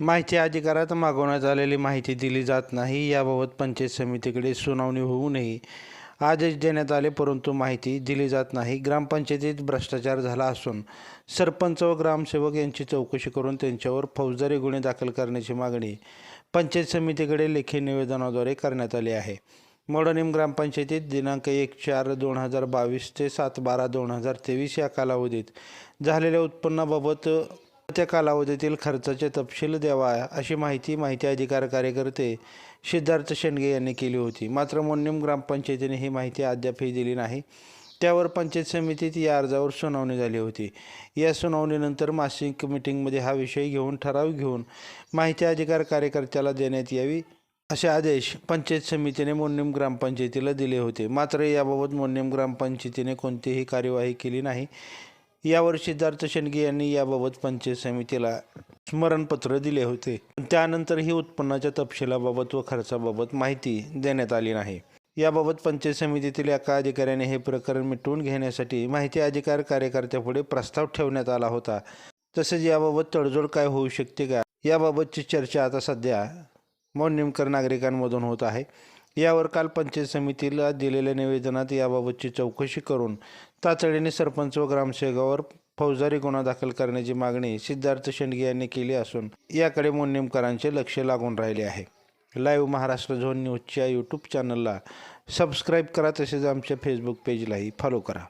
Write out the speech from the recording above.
माहिती अधिकारात मागवण्यात आलेली माहिती दिली जात नाही याबाबत पंचायत समितीकडे सुनावणी होऊ नये आदेश देण्यात आले परंतु माहिती दिली जात नाही. ग्रामपंचायतीत भ्रष्टाचार झाला असून सरपंच व ग्रामसेवक यांची चौकशी करून त्यांच्यावर फौजदारी गुन्हे दाखल करण्याची मागणी पंचायत समितीकडे लेखी निवेदनाद्वारे करण्यात आली आहे. मोडनिम ग्रामपंचायतीत दिनांक एक चार दोन हजार बावीस ते सात बारा दोन हजार तेवीस या कालावधीत झालेल्या उत्पन्नाबाबत त्या कालावधीतील खर्चाचे तपशील द्यावा अशी माहिती माहिती अधिकार कार्यकर्ते सिद्धार्थ शेंडगे यांनी केली होती. मात्र मोन्यम ग्रामपंचायतीने ही माहिती अद्यापही दिली नाही. त्यावर पंचायत समितीत या अर्जावर सुनावणी झाली होती. या सुनावणीनंतर मासिक मिटिंगमध्ये हा विषय घेऊन ठराव घेऊन माहिती अधिकार कार्यकर्त्याला देण्यात यावी असे आदेश पंचायत समितीने मोन्यम ग्रामपंचायतीला दिले होते. मात्र याबाबत मोन्यम ग्रामपंचायतीने कोणतीही कार्यवाही केली नाही. यावर सिद्धार्थ शेंडगे यांनी याबाबत पंचायत समितीला स्मरणपत्र दिले होते. त्यानंतरही उत्पन्नाच्या तपशिलाबाबत व खर्चाबाबत माहिती देण्यात आली नाही. याबाबत पंचायत समितीतील एका अधिकाऱ्याने हे प्रकरण मिटवून घेण्यासाठी माहिती अधिकार कार्यकर्त्यापुढे प्रस्ताव ठेवण्यात आला होता. तसेच याबाबत तडजोड काय होऊ शकते का? याबाबतची चर्चा आता सध्या मोडनिमकर नागरिकांमधून होत आहे. यावर काल पंचायत समितीला दिलेल्या निवेदनात याबाबतची चौकशी करून तातडीने सरपंच व ग्रामसेवकावर फौजदारी गुन्हा दाखल करण्याची मागणी सिद्धार्थ शेंडगे यांनी केली असून याकडे मोडनिमकरांचे लक्ष लागून राहिले आहे. लाईव्ह महाराष्ट्र झोन न्यूजच्या यूट्यूब चॅनलला सबस्क्राईब करा तसेच आमच्या फेसबुक पेजलाही फॉलो करा.